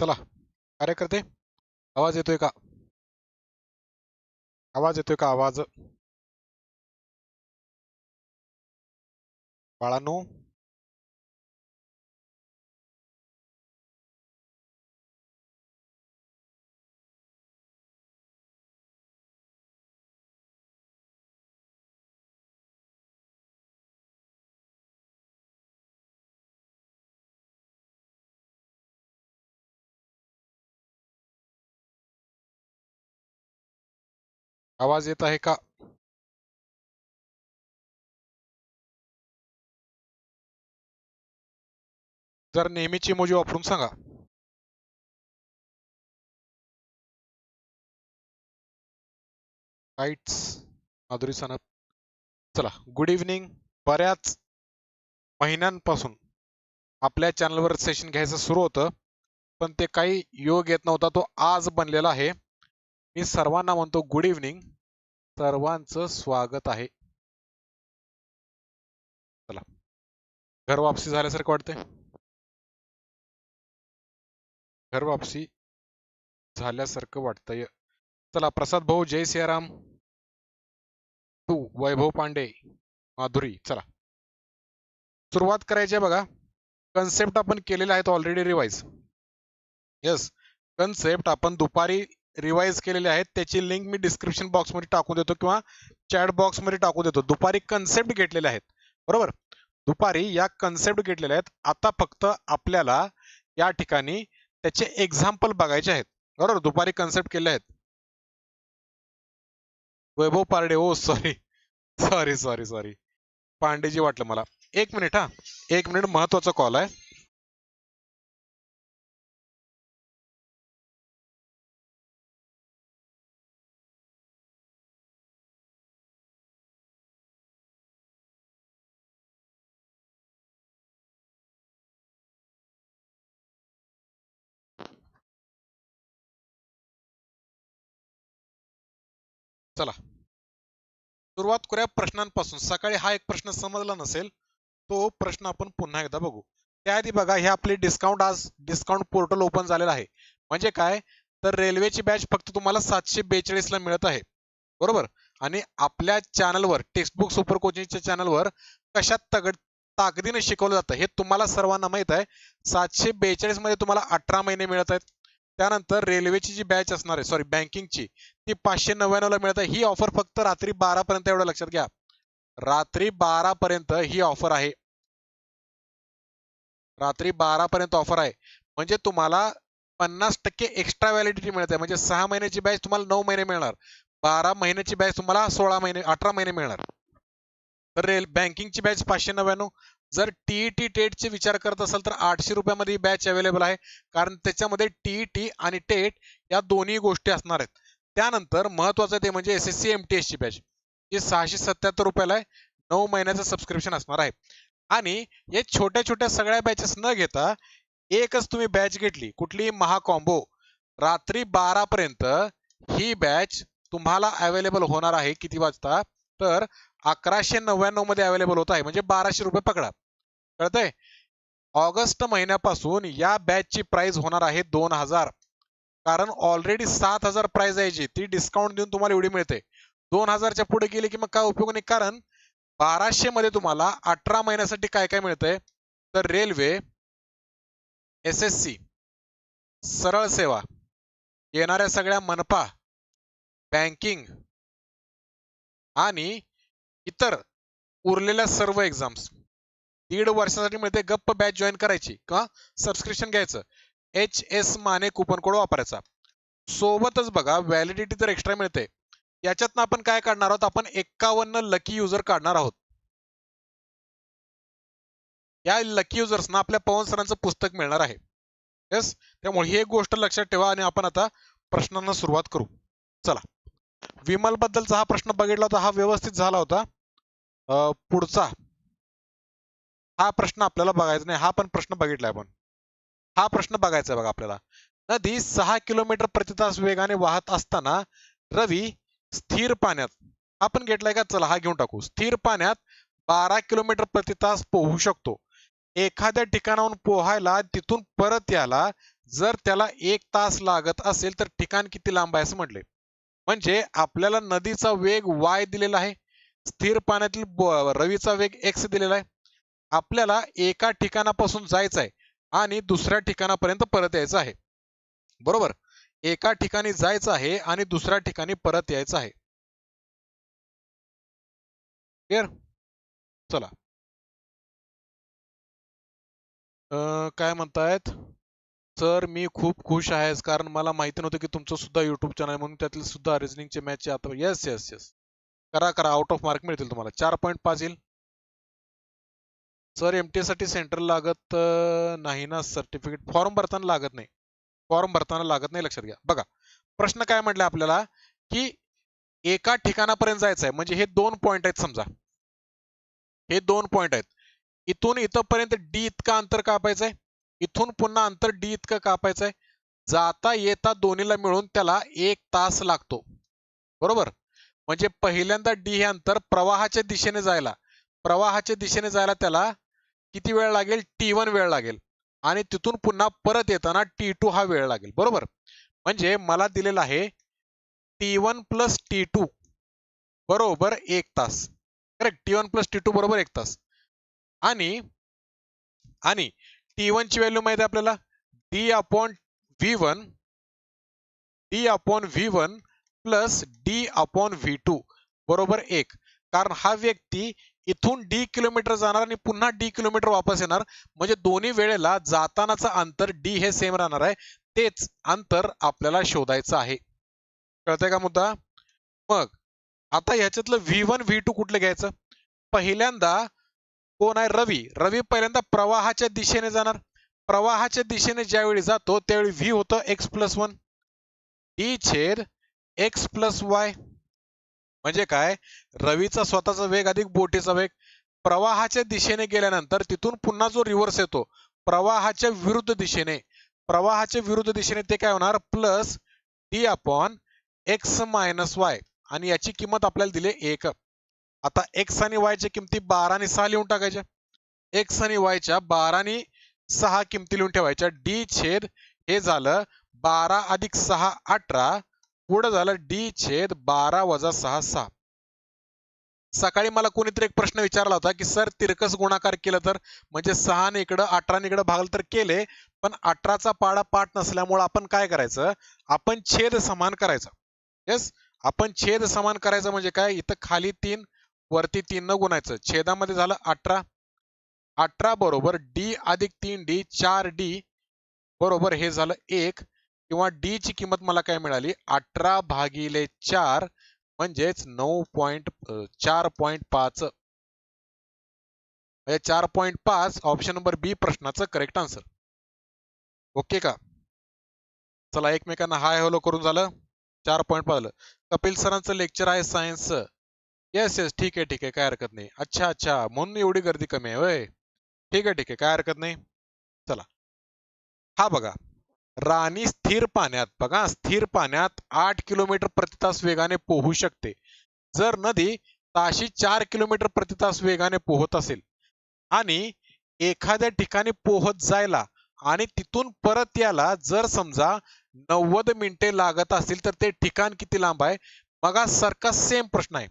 चला कार्यकर्ते आवाज येतोय का? आवाज येतोय का? आवाज. बाळांनो आवाज येत आहे का? जर नेहमीची मोजी वापरून सांगा. राईट्स माधुरी सनप चला गुड इव्हनिंग बऱ्याच महिन्यांपासून आपल्या चॅनलवर सेशन घ्यायचं सुरू होतं पण ते काही योग येत नव्हता तो आज बनलेला आहे. मी सर्वांना म्हणतो गुड इव्हनिंग सर्वांचं स्वागत आहे. चला. घर वापसी झाल्यासारखं वाटतंय. घर वापसी झाल्यासारखं वाटतंय. चला प्रसाद भाऊ जय सियाराम. तू वैभव पांडे माधुरी चला. सुरुवात करायची आहे बघा. कन्सेप्ट आपण केलेले आहेत ऑलरेडी रिवाइज येस कन्सेप्ट आपण दुपारी रिवाइज केलेले आहेत. त्याची लिंक मी डिस्क्रिप्शन बॉक्समध्ये टाकून देतो किंवा चॅट बॉक्समध्ये टाकून देतो. दुपारी कन्सेप्ट घेतलेले आहेत. बरोबर? दुपारी या कन्सेप्ट घेतलेल्या आहेत. आता फक्त आपल्याला या ठिकाणी त्याचे एक्झाम्पल बघायचे आहेत. बरोबर? दुपारी कन्सेप्ट केले आहेत. Vaibhav Parde oh sorry sorry sorry sorry Pandeji वाटलं मला. एक मिनिट हा. एक मिनिट महत्त्वाचा कॉल आहे. चला. सुरुवात करूया प्रश्नांपासून. सकाळी हा एक प्रश्न समजला नसेल तो प्रश्न आपण पुन्हा एकदा बघू. त्याआधी बघा हे आपले डिस्काउंट आज डिस्काउंट पोर्टल ओपन झालेलं आहे. म्हणजे काय? तर रेल्वेची बॅच फक्त तुम्हाला सातशे बेचाळीस ला मिळत आहे. बरोबर? आणि आपल्या चॅनलवर टेक्स्टबुक सुपर कोचिंगच्या चॅनलवर कशात तगड ताकदीने शिकवलं जातं हे तुम्हाला सर्वांना माहीत आहे. सातशे बेचाळीसमध्ये तुम्हाला अठरा महिने मिळत आहेत. त्यानंतर रेल्वेची जी बॅच असणार आहे सॉरी बँकिंगची ती पाचशे नव्याण्णवला मिळत. आहे ही ऑफर फक्त रात्री बारा पर्यंत एवढं लक्षात घ्या. रात्री बारा पर्यंत ही ऑफर आहे. रात्री बारा पर्यंत ऑफर आहे. म्हणजे तुम्हाला पन्नास टक्के एक्स्ट्रा व्हॅलिडिटी मिळते. म्हणजे सहा महिन्याची बॅच तुम्हाला नऊ महिने मिळणार. बारा महिन्याची बॅच तुम्हाला सोळा महिने अठरा महिने मिळणार. तर रेल बँकिंगची बॅच पाचशे नव्याण्णव. जर टीईटी टेटचे विचार करत असाल तर आठशे रुपयामध्ये बॅच अवेलेबल आहे. कारण त्याच्यामध्ये टीईटी आणि टेट या दोन्ही गोष्टी असणार आहेत. त्यानंतर महत्वाचं ते म्हणजे S S C M T S ची बॅच जी सहाशे सत्याहत्तर रुपयाला आहे. नऊ महिन्याचं सबस्क्रिप्शन असणार आहे. आणि या छोट्या छोट्या सगळ्या बॅचेस न घेता एकच तुम्ही बॅच घेतली कुठली महाकॉम्बो रात्री बारा पर्यंत ही बॅच तुम्हाला अवेलेबल होणार आहे. किती वाजता? तर अकराशे नव्याण्णवमध्ये अवेलेबल होत आहे. म्हणजे बाराशे रुपये पकडा. कळतंय? ऑगस्ट महिन्यापासून या बॅचची प्राइस होणार आहे दोन हजार. कारण ऑलरेडी सात हजार प्राइस यायची ती डिस्काउंट देऊन तुम्हाला एवढी मिळते. दोन हजारच्या पुढे गेली की मग काय उपयोग नाही. कारण बाराशे मध्ये तुम्हाला अठरा महिन्यासाठी काय काय मिळतंय? तर रेल्वे एस एस सी सरळ सेवा येणाऱ्या सगळ्या मनपा बँकिंग आणि इतर उरलेल्या सर्व एक्झाम्स दीड वर्षासाठी मिळते. गप्प बॅच जॉईन करायची. किंवा सबस्क्रिप्शन घ्यायचं. H S Mane coupon code वापरायचा. सोबतच बघा व्हॅलिडिटी तर एक्स्ट्रा मिळते. याच्यातनं आपण काय काढणार आहोत? आपण एक्कावन्न लकी युजर काढणार आहोत. या लकी युजर्सना आपल्या पवन सरांचं पुस्तक मिळणार आहे. येस त्यामुळे ही एक गोष्ट लक्षात ठेवा आणि आपण आता प्रश्नांना सुरुवात करू. चला. विमल बद्दलचा हा प्रश्न बघितला होता. हा व्यवस्थित झाला होता. पुढचा. हा प्रश्न आपल्याला बघायचा नाही. हा पण प्रश्न बघितलाय आपण. हा प्रश्न बघायचा बघा आपल्याला. नदी सहा किलोमीटर प्रति तास वेगाने वाहत असताना रवी स्थिर पाण्यात आपण घेतलाय का? चला हा घेऊन टाकू. स्थिर पाण्यात बारा किलोमीटर प्रति तास पोहू शकतो. एखाद्या ठिकाणाहून पोहायला तिथून परत यायला जर त्याला एक तास लागत असेल तर ठिकाण किती लांब आहे असं म्हटले म्हणजे आपल्याला नदीचा वेग वाय दिलेला आहे. स्थिर पाण्यातील रवीचा वेग एक्स दिलेला आहे. आपल्याला एका ठिकाणापासून जायचं आहे आणि दुसऱ्या ठिकाणापर्यंत परत यायचं आहे. बरोबर? एका ठिकाणी जायचं आहे आणि दुसऱ्या ठिकाणी परत यायचं आहे. क्लिअर चला. काय म्हणतायत? सर मी खूप खुश आहे कारण मला माहिती नव्हतं की तुमचं सुद्धा युट्यूब चॅनल म्हणून त्यातील सुद्धा रिझनिंगचे मॅच आता येस येस येस करा करा आउट ऑफ मार्क मिळतील तुम्हाला. चार पॉईंट पाच येईल. सर एमटी साठी सेंटर लागत नाही ना सर्टिफिकेट फॉर्म भरताना लागत नाही. फॉर्म भरताना लागत नाही लक्षात घ्या. बघा प्रश्न काय म्हटले आपल्याला की एका ठिकाणापर्यंत जायचं आहे म्हणजे हे दोन पॉइंट आहेत समजा. हे दोन पॉइंट आहेत. इथून इथंपर्यंत डी इतका अंतर कापायचंय. इथून पुन्हा अंतर डी इतकं कापायचंय. जाता येता दोन्हीला मिळून त्याला एक तास लागतो. बरोबर? म्हणजे पहिल्यांदा डी हे अंतर प्रवाहाच्या दिशेने जायला. प्रवाहाच्या दिशेने जायला त्याला किती वेळ लागेल? टी वन वेळ लागेल. आणि तिथून पुन्हा परत येताना टी टू हा वेळ लागेल. बरोबर? म्हणजे मला दिलेला आहे T one plus T two बरोबर एक तास. Correct T one plus T two बरोबर एक तास. आणि आणि टी वन ची व्हॅल्यू माहिती आहे आपल्याला? D upon V one D upon V one plus D upon V two बरोबर एक. कारण हा व्यक्ती इथून डी किलोमीटर जाणार आणि पुन्हा डी किलोमीटर वापस येणार. म्हणजे दोन्ही वेळेला जातानाचं अंतर डी हे सेम राहणार आहे. तेच अंतर आपल्याला शोधायचं आहे. कळतंय का मुद्दा? मग आता ह्याच्यातलं व्ही वन व्ही टू कुठलं घ्यायचं? पहिल्यांदा कोण आहे? रवी. रवी पहिल्यांदा प्रवाहाच्या दिशेने जाणार. प्रवाहाच्या दिशेने ज्यावेळी जातो त्यावेळी व्ही होतं एक्स प्लस वन डी छेद एक्स प्लस वाय म्हणजे काय? रवीचा स्वतःचा वेग अधिक बोटीचा वेग. प्रवाहाच्या दिशेने गेल्यानंतर तिथून पुन्हा जो रिव्हर्स येतो प्रवाहाच्या विरुद्ध दिशेने. प्रवाहाच्या विरुद्ध दिशेने ते काय होणार? Plus D upon X minus Y आणि याची किंमत आपल्याला दिली एक. आता एक्स आणि वायच्या किमती बारा आणि सहा लिहून टाकायच्या. एक्स आणि वायच्या बारा आणि सहा किमती लिहून ठेवायच्या. डी छेद हे झालं बारा अधिक सहा अठरा. पुढं झालं डी छेद बारा वजा सहा सहा. सकाळी मला कोणीतरी एक प्रश्न विचारला होता की सर तिरकस गुणाकार केलं तर? म्हणजे सहाने इकडं अठराने इकडं भागलं तर केले पण अठराचा पाडा पाठ नसल्यामुळे आपण काय करायचं? आपण छेद समान करायचा. येस? आपण छेद समान करायचं म्हणजे काय? इथं खाली तीन वरती तीन न गुणायचं. छेदामध्ये झालं अठरा. अठरा बरोबर डी अधिक तीन डी चार डी बरोबर हे झालं एक. किंवा डी ची किंमत मला काय मिळाली? अठरा भागिले चार म्हणजेच नऊ पॉइंट चार पॉइंट पाच. म्हणजे चार पॉइंट पाच ऑप्शन नंबर बी प्रश्नाचं करेक्ट आन्सर ओके का? चला एकमेकांना हाय हॅलो करून झालं. चार पॉइंट पाहिलं. कपिल सरांचं लेक्चर आहे सायन्स येस येस ठीक आहे ठीक आहे काय हरकत नाही. अच्छा अच्छा म्हणून एवढी गर्दी कमी आहे होय. ठीक आहे ठीक आहे काय हरकत नाही. चला. हा बघा. राणी स्थिर पाण्यात. बघा स्थिर पाण्यात आठ किलोमीटर प्रति तास वेगाने पोहू शकते. जर नदी ताशी चार किलोमीटर प्रति तास वेगाने पोहत असेल आणि एखाद्या ठिकाणी पोहत जायला आणि तिथून परत यायला जर समजा नव्वद मिनिटे लागत असतील तर ते ठिकाण किती लांब आहे? बघा सारखा सेम प्रश्न आहे.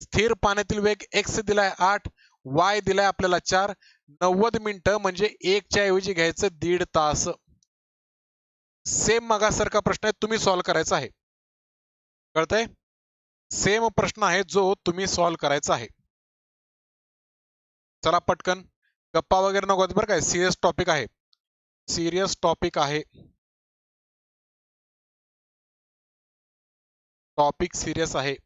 स्थिर पाण्यातील वेग एक्स दिलाय आठ वाय दिलाय आपल्याला चार. नव्वद मिनिटं म्हणजे एकच्या ऐवजी घ्यायचं दीड तास. सेम मगासारखा प्रश्न आहे तुम्ही सॉल्व्ह करायचा आहे. कळतंय? सेम प्रश्न आहे जो तुम्ही सॉल्व्ह करायचा आहे. चला पटकन. गप्पा वगैरे नको बरं काय सिरियस टॉपिक आहे. सिरियस टॉपिक आहे. टॉपिक सिरियस आहे.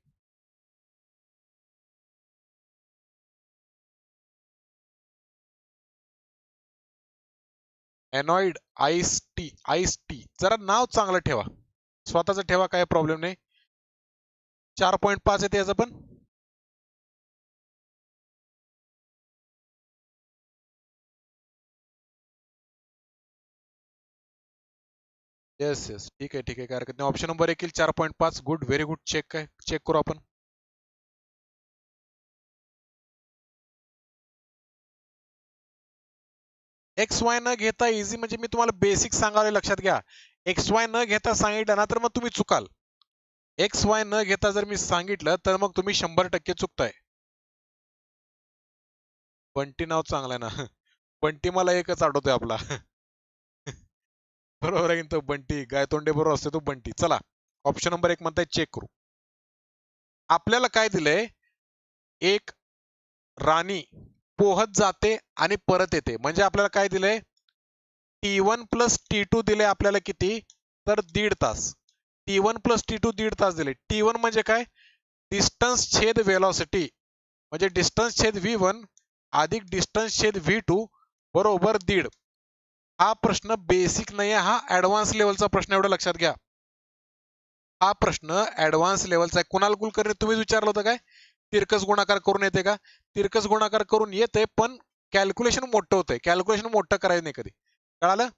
Annoyed ice tea ice tea. जरा नाव चांगलं ठेवा. स्वतःचं ठेवा काय प्रॉब्लेम नाही. चार पॉईंट पाच येते याचं पण. येस येस ठीक आहे ठीक आहे. काय हरकत नाही ऑप्शन नंबर एक येईल. चार पॉईंट पाच. गुड व्हेरी गुड चेक काय चेक करू आपण. एक्स वाय न घेता इझी म्हणजे मी तुम्हाला बेसिक सांगावले लक्षात घ्या. एक्स वाय न घेता सांगितलं ना तर मग तुम्ही चुकाल. एक्स वाय न घेता जर मी सांगितलं तर मग तुम्ही शंभर टक्के चुकताय. बंटी नाव चांगलं आहे ना. बंटी मला एकच आठवतोय आपला. बरोबर आहे तो बंटी गायतोंडे बरोबर असते तो बंटी चला ऑप्शन नंबर एक म्हणताय चेक करू. आपल्याला काय दिलंय? एक राणी पोहत जाते आणि परत येते. म्हणजे आपल्याला काय दिलंय? T one plus T two दिले आपल्याला किती? तर दीड तास. T one plus T two दीड तास दिले. टी वन म्हणजे काय? डिस्टन्स छेद वेलॉसिटी म्हणजे डिस्टन्स छेद व्ही वन अधिक डिस्टन्स छेद व्ही टू बरोबर दीड. हा प्रश्न बेसिक नाही आहे हा ऍडव्हान्स लेवलचा प्रश्न एवढं लक्षात घ्या. हा प्रश्न ऍडव्हान्स लेवलचा आहे. कुणाल कुलकर्णी? तुम्हीच विचारलं होतं काय? तिरकस गुणाकार करून येते का? तिरकस गुणाकार करून येते पण कॅल्क्युलेशन मोठं होतंय. कॅल्क्युलेशन मोठं करायचं नाही कधी. कळालं?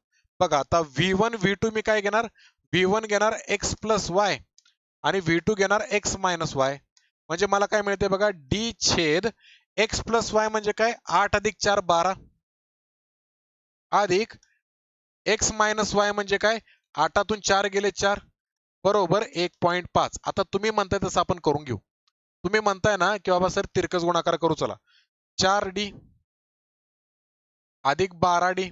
बघा आता व्ही वन व्ही टू मी काय घेणार? व्ही वन घेणार एक्स प्लस वाय आणि व्ही टू घेणार एक्स मायनस वाय म्हणजे मला काय मिळते बघा? डी छेद एक्स प्लस वाय म्हणजे काय? आठ अधिक चार बारा. अधिक एक्स मायनस वाय म्हणजे काय? आठातून चार गेले चार. बरोबर एक पॉईंट पाच. आता तुम्ही म्हणताय तसं आपण करून घेऊ. तुम्ही म्हणताय ना की बाबा सर तिरकस गुणाकार करू चला. चार डी अधिक बारा डी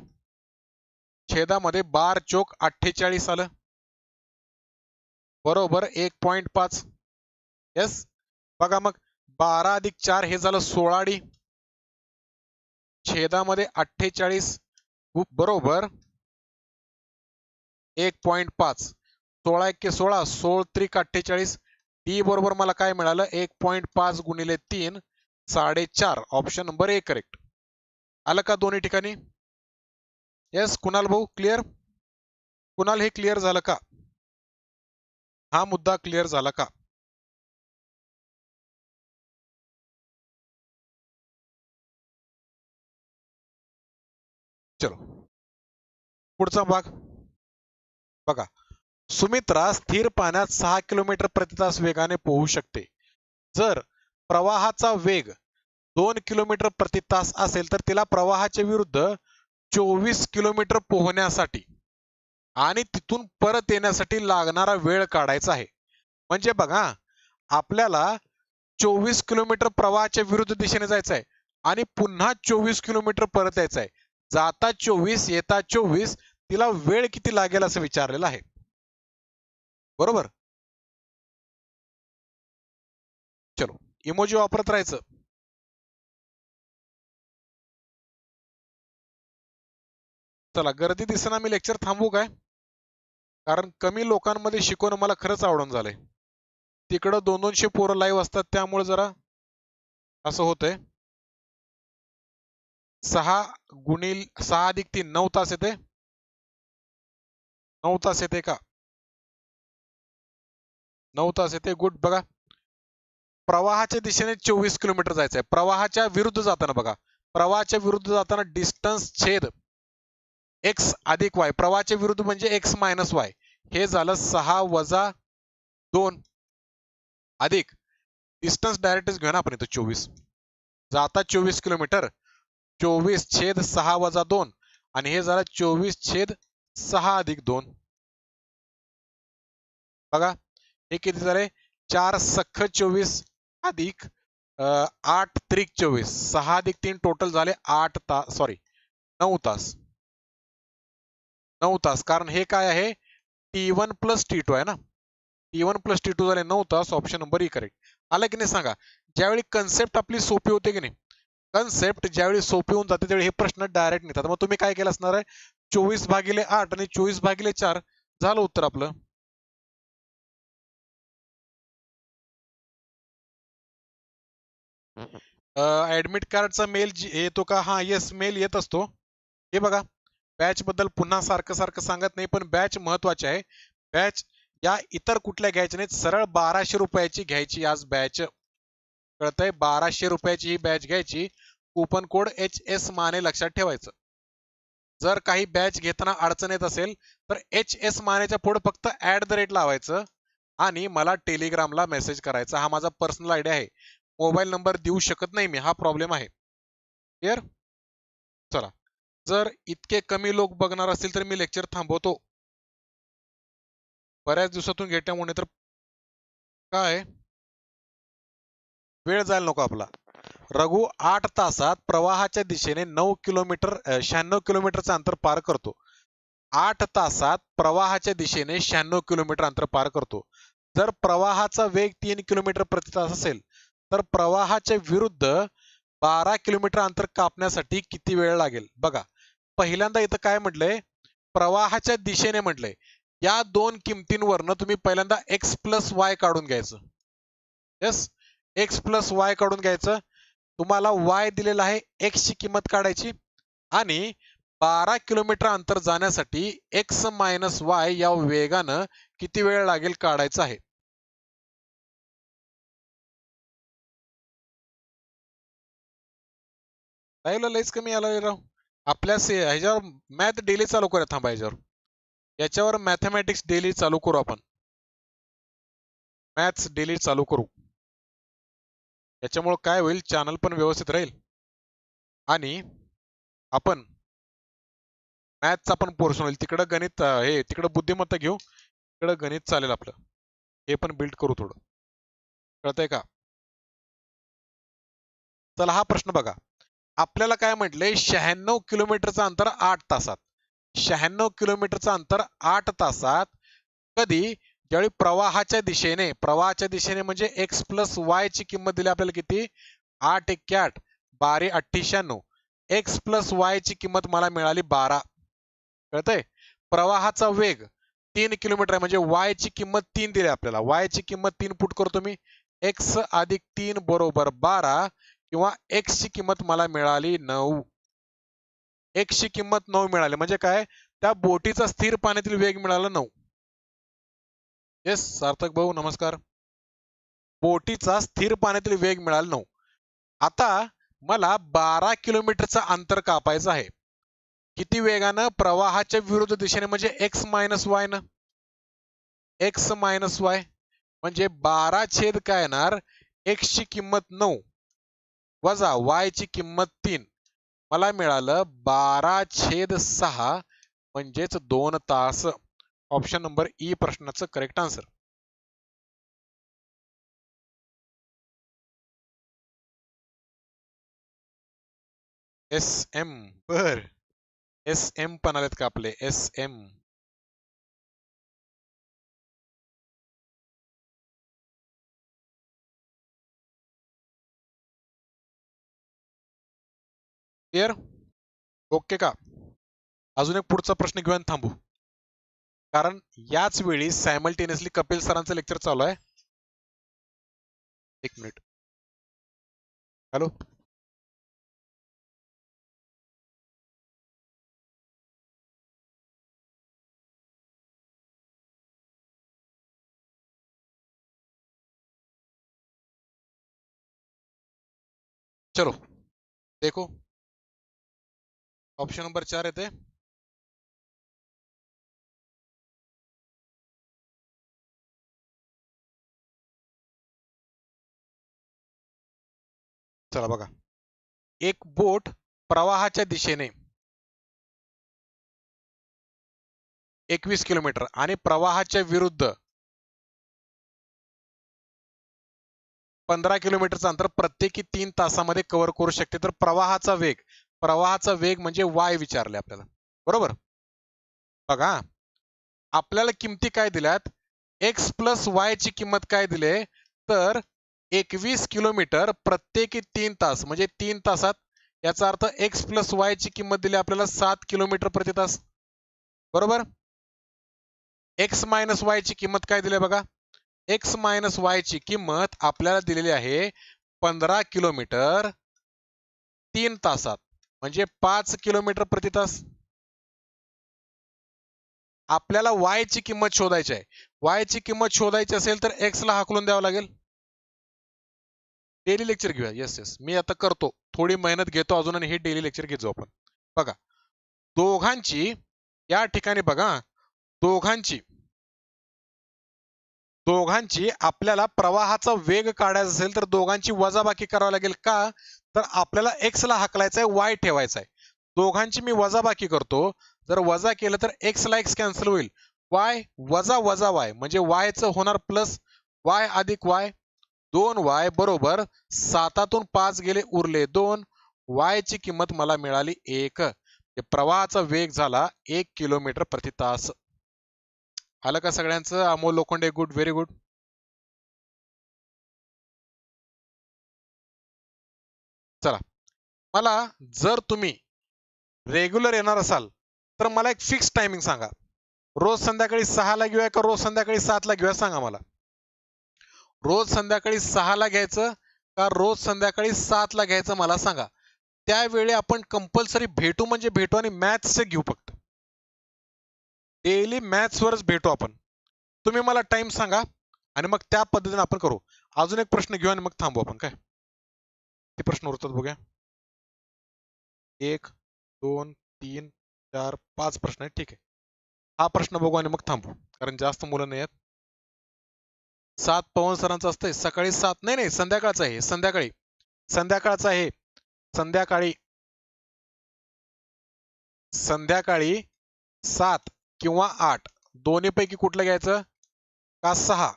छेदामध्ये बार चोक अठ्ठेचाळीस आलं. बरोबर एक पॉइंट पाच. येस. बघा मग बारा अधिक चार हे झालं सोळा डी. छेदामध्ये अठ्ठेचाळीस. बरोबर. एक पॉइंट पाच. सोळा एक्के सोळा सोळ त्रिक अठ्ठेचाळीस. डी बरोबर मला काय मिळालं? एक पॉईंट पाच गुणिले तीन साडेचार. ऑप्शन नंबर एक करेक्ट आलं का दोन्ही ठिकाणी? येस कुणाल भाऊ क्लिअर कुणाल हे क्लिअर झालं का? हा मुद्दा क्लिअर झाला का? चलो. पुढचा भाग. बघा. सुमित्रा स्थिर पाण्यात सहा किलोमीटर प्रतितास वेगाने पोहू शकते. जर प्रवाहाचा वेग दोन किलोमीटर प्रति तास असेल तर तिला प्रवाहाच्या विरुद्ध चोवीस किलोमीटर पोहण्यासाठी आणि तिथून परत येण्यासाठी लागणारा वेळ काढायचा आहे. म्हणजे बघा आपल्याला चोवीस किलोमीटर प्रवाहाच्या विरुद्ध दिशेने जायचं आहे आणि पुन्हा चोवीस किलोमीटर परत यायचं आहे. जाता चोवीस येता चोवीस तिला वेळ किती लागेल असं विचारलेलं आहे. बरोबर? चलो इमोजी वापरत राहायचं. चला गर्दी दिसताना मी लेक्चर थांबू काय? कारण कमी लोकांमध्ये शिकवणं मला खरंच आवडून झालंय. तिकडं दोन दोनशे पोरं लाईव्ह असतात त्यामुळे जरा असं होतंय. सहा गुणिल सहा अधिक तीन नऊ तास येते. नऊ तास येते का? नऊ तास येते गुड. बघा प्रवाहाच्या दिशेने चोवीस किलोमीटर जायचंय. प्रवाहाच्या विरुद्ध जाताना बघा. प्रवाहाच्या विरुद्ध जाताना डिस्टन्स छेद एक्स अधिक वाय प्रवाहाच्या विरुद्ध म्हणजे एक्स मायनस वाय हे झालं सहा वजा दोन अधिक. डिस्टन्स डायरेक्टच घेऊ ना आपण इथं चोवीस. जाता चोवीस किलोमीटर. चोवीस छेद सहा वजा दोन. आणि हे झालं चोवीस छेद सहा अधिक दोन. बघा हे किती झाले? चार सख्ख चोवीस अधिक आठ त्रिक चोवीस. सहा अधिक तीन टोटल झाले आठ तास सॉरी नऊ तास. नऊ तास. कारण हे काय आहे? T one plus T two आहे ना? T one plus T two झाले नऊ तास. ऑप्शन नंबर ई करेक्ट आलं की नाही सांगा? ज्यावेळी कन्सेप्ट आपली सोपी होते की नाही? कन्सेप्ट ज्यावेळी सोपी होऊन जाते त्यावेळी हे प्रश्न डायरेक्ट निघतात. मग तुम्ही काय केलं असणार आहे? चोवीस भागिले आठ आणि चोवीस भागिले चार झालं उत्तर आपलं. ऍडमिट कार्डचा मेल येतो का? हा येस मेल येत असतो. हे बघा बॅच बद्दल पुन्हा सारखं सारखं सांगत नाही पण बॅच महत्त्वाचे आहे. बॅच या इतर कुठल्या घ्यायच्या नाहीत? सरळ बाराशे रुपयाची घ्यायची आज बॅच कळतंय? बाराशे रुपयाची ही बॅच घ्यायची. Coupon code H S Mane लक्षात ठेवायचं. जर काही बॅच घेताना अडचण येत असेल तर एच एस मानेच्या पुढे फक्त ऍट द रेट लावायचं आणि मला टेलिग्रामला मेसेज करायचा. हा माझा पर्सनल आयडिया आहे. मोबाईल नंबर देऊ शकत नाही मी हा प्रॉब्लेम आहे. क्लिअर? चला. जर इतके कमी लोक बघणार असतील तर मी लेक्चर थांबवतो. बऱ्याच दिवसातून घेतल्यामुळे तर काय? वेळ जायला नको आपला. रघु आठ तासात प्रवाहाच्या दिशेने नऊ किलोमीटर शहाण्णव किलोमीटरचं अंतर पार करतो. आठ तासात प्रवाहाच्या दिशेने शहाण्णव किलोमीटर अंतर पार करतो. जर प्रवाहाचा वेग तीन किलोमीटर प्रति तास असेल तर प्रवाहाच्या विरुद्ध बारा किलोमीटर अंतर कापण्यासाठी किती वेळ लागेल? बघा पहिल्यांदा इथं काय म्हटलंय? प्रवाहाच्या दिशेने म्हटलंय. या दोन किमतींवरनं तुम्ही पहिल्यांदा एक्स प्लस वाय काढून घ्यायचं. येस एक्स प्लस वाय काढून घ्यायचं. तुम्हाला वाय दिलेला आहे एक्स ची किंमत काढायची. आणि बारा किलोमीटर अंतर जाण्यासाठी एक्स मायनस वाय या वेगानं किती वेळ लागेल काढायचं आहे? लाईव्हला लईच कमी आला रे राव. आपल्या से ह्याच्यावर मॅथ डेली चालू करूया थांबा ह्याच्यावर. याच्यावर मॅथमॅटिक्स डेली चालू करू आपण. मॅथ्स डेली चालू करू. याच्यामुळे काय होईल चॅनल पण व्यवस्थित राहील. आणि आपण मॅथचा पण पोर्शन होईल. तिकडं गणित हे तिकडं बुद्धिमत्ता घेऊ. तिकडं गणित चालेल आपलं. हे पण बिल्ड करू थोडं. कळतंय का? चला हा प्रश्न बघा. आपल्याला काय म्हटलंय? शहाण्णव किलोमीटरचं अंतर आठ तासात. शहाण्णव किलोमीटरचं अंतर आठ तासात. कधी? ज्यावेळी प्रवाहाच्या दिशेने प्रवाहाच्या दिशेने म्हणजे एक्स प्लस वाय ची किंमत दिली आपल्याला किती? आठ एक्के आठ. बारे अठ्ठ्याण्णव एक्स प्लस वाय ची किंमत मला मिळाली बारा. कळतंय? प्रवाहाचा वेग तीन किलोमीटर आहे. म्हणजे वाय ची किंमत तीन दिली आपल्याला. वाय ची किंमत तीन फूट करतो मी. एक्स अधिक तीन बरोबर बारा. किंवा एक्स ची किंमत मला मिळाली नऊ. एक्स ची किंमत नऊ मिळाली. म्हणजे काय? त्या बोटीचा स्थिर पाण्यातील वेग मिळाला नऊ. येस सार्थक भाऊ नमस्कार. बोटीचा स्थिर पाण्यातील वेग मिळाला नऊ. आता मला बारा किलोमीटरचं अंतर कापायचं आहे. किती वेगानं? प्रवाहाच्या विरुद्ध दिशेने म्हणजे एक्स मायनस वाय न. एक्स मायनस वाय म्हणजे बारा छेद काय येणार? एक्स ची किंमत नऊ. वजा वाय ची किंमत तीन. मला मिळालं बारा छेद सहा म्हणजेच दोन तास. ऑप्शन नंबर ई प्रश्नाचं करेक्ट आन्सर एस एम बर. एस एम पण आलेत का आपले? एस एम क्लिअर ओके का? अजून एक पुढचा प्रश्न घेऊन थांबू. कारण याच वेळी सायमल्टेनियसली कपिल सरांचं लेक्चर चालू आहे. एक मिनिट हॅलो चलो देखो. ऑप्शन नंबर चार येते चला बघा. एक बोट प्रवाहाच्या दिशेने एकवीस किलोमीटर आणि प्रवाहाच्या विरुद्ध पंधरा किलोमीटरचं अंतर प्रत्येकी तीन तासामध्ये कव्हर करू शकते. तर प्रवाहाचा वेग प्रवाहाचा वेग म्हणजे वाय विचारले आपल्याला. बरोबर? बघा. आपल्याला किमती काय दिल्यात? एक्स प्लस वाय ची किंमत काय दिले? तर एकवीस किलोमीटर प्रत्येकी तीन तास म्हणजे तीन तासात याचा अर्थ एक्स प्लस वाय ची किंमत दिली आपल्याला सात किलोमीटर प्रति तास. बरोबर? एक्स मायनस वाय ची किंमत काय दिली बघा. एक्स मायनस वाय ची किंमत आपल्याला दिलेली आहे पंधरा किलोमीटर तीन तासात. म्हणजे पाच किलोमीटर प्रति तास. आपल्याला वाय ची किंमत शोधायची आहे. वाय ची किंमत शोधायची असेल तर एक्स ला हाकलून द्यावं लागेल. डेली लेक्चर घेऊया. येस येस मी आता करतो. थोडी मेहनत घेतो अजून आणि हे डेली लेक्चर घेतो आपण. बघा. दोघांची या ठिकाणी बघा. दोघांची दोघांची आपल्याला प्रवाहाचा वेग काढायचा असेल तर दोघांची वजाबाकी करावी लागेल का? तर आपल्याला एक्स ला हाकलायचा आहे वाय ठेवायचा आहे दोघांची मी वजाबाकी करतो. जर वजा केलं तर एक्स ला एक्स कॅन्सल होईल. वाय वजा वजा वाय म्हणजे वायचं होणार प्लस वाय अधिक वाय दोन वाय बरोबर सातातून पाच गेले उरले दोन. वायची ची किंमत मला मिळाली एक. प्रवाहाचा वेग झाला एक किलोमीटर प्रति तास. आलं का सगळ्यांचं? Amol Lokhande good very good चला. मला जर तुम्ही रेग्युलर येणार असाल तर मला एक फिक्स टायमिंग सांगा. रोज संध्याकाळी सहाला घेऊया का रोज संध्याकाळी सातला घेऊया सांगा मला. रोज संध्याकाळी सहाला घ्यायचं का रोज संध्याकाळी सातला घ्यायचं मला सांगा. त्यावेळी आपण कंपल्सरी भेटू म्हणजे भेटू आणि मॅथ्सचे घेऊ फक्त. डेली मॅथ्सवरच भेटू आपण. तुम्ही मला टाइम सांगा आणि मग त्या पद्धतीने आपण करू. अजून एक प्रश्न घेऊ आणि मग थांबू आपण. काय? किती प्रश्न उरतात बघा एक दोन तीन चार पाच प्रश्न आहेत ठीक आहे. हा प्रश्न बघू आणि मग थांबू कारण जास्त मुलं नाही आहेत सात पवन सरांचं असतंय सकाळी सात नाही नाही संध्याकाळचं आहे संध्याकाळी. संध्याकाळचं आहे संध्याकाळी संध्याकाळी सात किंवा आठ दोन्ही पैकी कुठलं घ्यायचं? का सहा?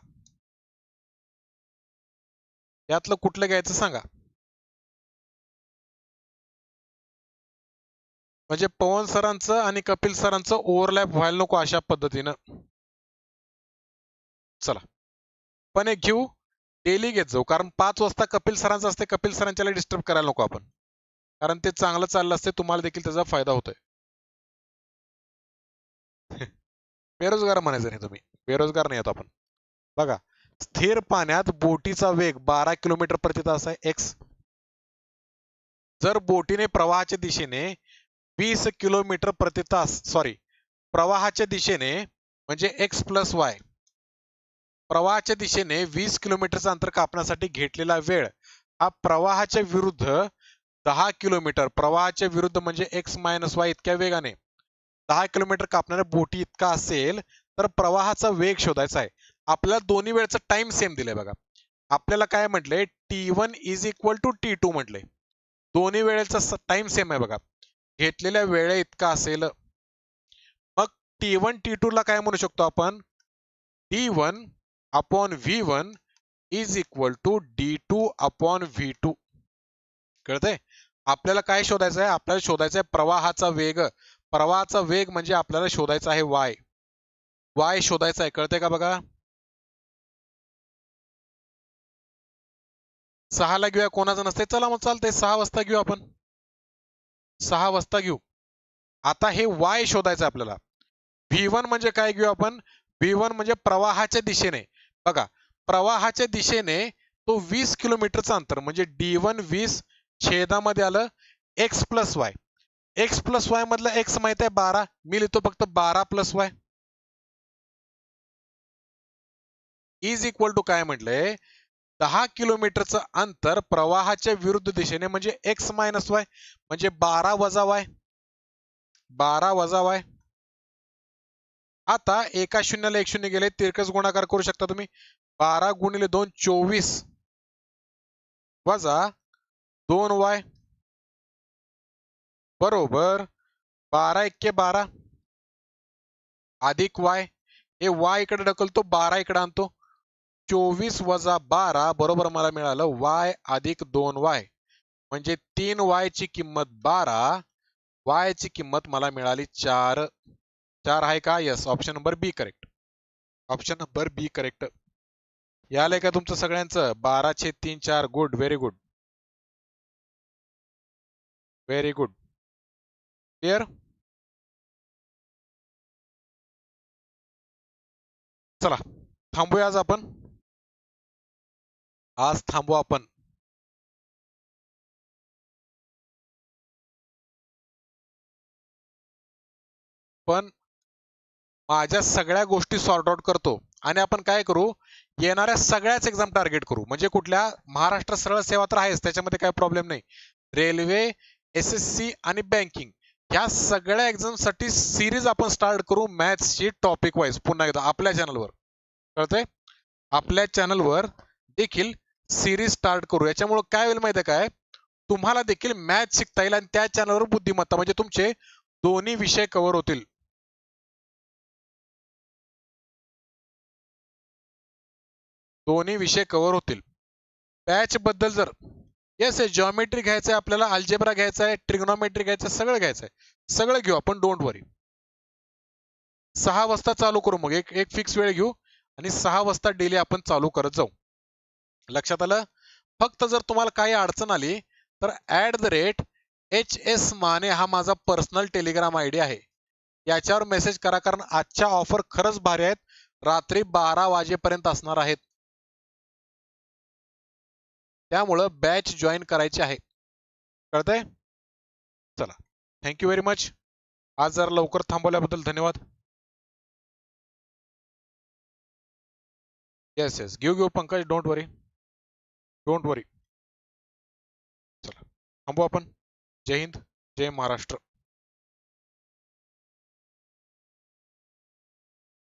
यातलं कुठलं घ्यायचं सांगा. म्हणजे पवन सरांचं आणि कपिल सरांचं ओव्हरलॅप व्हायला नको अशा पद्धतीनं. चला. पण एक घेऊ. डेली घेत जाऊ. कारण पाच वाजता कपिल सरांचं असते कपिल सरांच्याला डिस्टर्ब करायला नको आपण. कारण ते चांगलं चाललं असते तुम्हाला देखील त्याचा फायदा होतोय. बेरोजगार म्हणायचं नाही तुम्ही. बेरोजगार नाही आहोत आपण. बघा स्थिर पाण्यात बोटीचा वेग बारा किलोमीटर प्रति तास आहे एक्स जर बोटीने प्रवाहाच्या दिशेने वीस किलोमीटर प्रति तास सॉरी प्रवाहाच्या दिशेने म्हणजे एक्स प्लस वाय प्रवाहाच्या दिशेने वीस किलोमीटरचं अंतर कापण्यासाठी घेतलेला वेळ हा प्रवाहाच्या विरुद्ध दहा किलोमीटर प्रवाहाच्या विरुद्ध म्हणजे एक्स मायनस वाय इतक्या वेगाने. दहा किलोमीटर कापणाऱ्या बोटी इतका असेल तर प्रवाहाचा वेग शोधायचा आहे. आपल्याला दोन्ही वेळचा टाइम सेम दिलाय बघा. आपल्याला काय म्हटलंय? T one is equal to T two म्हटलंय. दोन्ही वेळेचा टाइम सेम आहे बघा. घेतलेल्या वेळे इतका असेल. मग टी वन टी टू ला काय म्हणू शकतो आपण? T one upon V one is equal to D two upon V two कळतंय? आपल्याला काय शोधायचं आहे आपल्याला शोधायचं आहे प्रवाहाचा वेग. प्रवाहाचा वेग म्हणजे आपल्याला शोधायचा आहे वाय वाय शोधायचा आहे कळतंय का बघा? सहाला घेऊया कोणाचं नसते चला मग चालतंय. सहा वाजता घेऊ आपण. सहा वाजता घेऊ. आता हे वाय शोधायचं आपल्याला. व्ही वन म्हणजे काय घेऊ आपण? व्ही वन म्हणजे प्रवाहाच्या दिशेने. बघा प्रवाहाच्या दिशेने तो वीस किलोमीटरचं अंतर म्हणजे डी वन वीस छेदामध्ये आलं X plus Y X plus Y मधलं एक्स माहीत आहे बारा? मी लिहितो फक्त बारा plus Y is equal to काय म्हटलंय? दहा किलोमीटरचं अंतर प्रवाहाच्या विरुद्ध दिशेने म्हणजे एक्स मायनस वाय म्हणजे बारा वजा वाय. बारा वजा वाय. आता एका शून्याला एक शून्य गेले तिरकस गुणाकार करू शकता तुम्ही. बारा गुणिले दोन चोवीस. वजा दोन वाय. बरोबर. बारा एक्के बारा. अधिक वाय. हे वाय इकडे ढकलतो बारा इकडे आणतो. चोवीस वजा बारा बरोबर मला मिळालं वाय अधिक दोन वाय. म्हणजे तीन वाय ची किंमत बारा वाय ची किंमत मला मिळाली चार. चार आहे का? Yes option number B correct option number B correct यालंय का तुमचं सगळ्यांचं? बाराशे तीन चार good very good very good clear चला थांबूया आज आपण. आज थांबू आपण. पण माझ्या सगळ्या गोष्टी सॉर्ट आउट करतो. आणि आपण काय करू? येणाऱ्या सगळ्याच एक्झाम टार्गेट करू. म्हणजे कुठल्या? महाराष्ट्र सरळ सेवा तर आहेच त्याच्यामध्ये काही प्रॉब्लेम नाही. रेल्वे एस एस सी आणि बँकिंग ह्या सगळ्या एक्झामसाठी सिरीज आपण स्टार्ट करू मॅथ्सची टॉपिक वाईज पुन्हा एकदा आपल्या चॅनलवर कळतंय? आपल्या चॅनलवर देखील सिरीज स्टार्ट करू. याच्यामुळे काय होईल माहिती काय? तुम्हाला देखील मॅथ शिकता येईल आणि त्या चॅनलवर बुद्धिमत्ता म्हणजे तुमचे दोन्ही विषय कव्हर होतील. दोन्ही विषय कव्हर होतील. बॅच बद्दल जर येस आहे जॉमेट्री घ्यायचं आहे आपल्याला अल्जेब्रा घ्यायचा आहे ट्रिग्नोमेट्री घ्यायचं आहे सगळं घ्यायचं आहे सगळं घेऊ आपण डोंट वरी सहा वाजता चालू करू मग. एक एक फिक्स वेळ घेऊ आणि सहा वाजता डेली आपण चालू करत जाऊ. लक्षात आलं? फक्त जर तुम्हाला काही अडचण आली तर at the rate H S Mane हा माझा पर्सनल टेलिग्राम आय डी आहे. याच्यावर मेसेज करा कारण आजच्या ऑफर खरंच भारी आहेत. रात्री बारा वाजेपर्यंत असणार आहेत. त्यामुळं बॅच जॉईन करायची आहे. कळतंय? चला. थँक्यू व्हेरी मच आज जरा लवकर थांबवल्याबद्दल धन्यवाद. येस येस घेऊ घेऊ Pankaj don't worry don't worry. चला. थांबू आपण. जय हिंद जय महाराष्ट्र.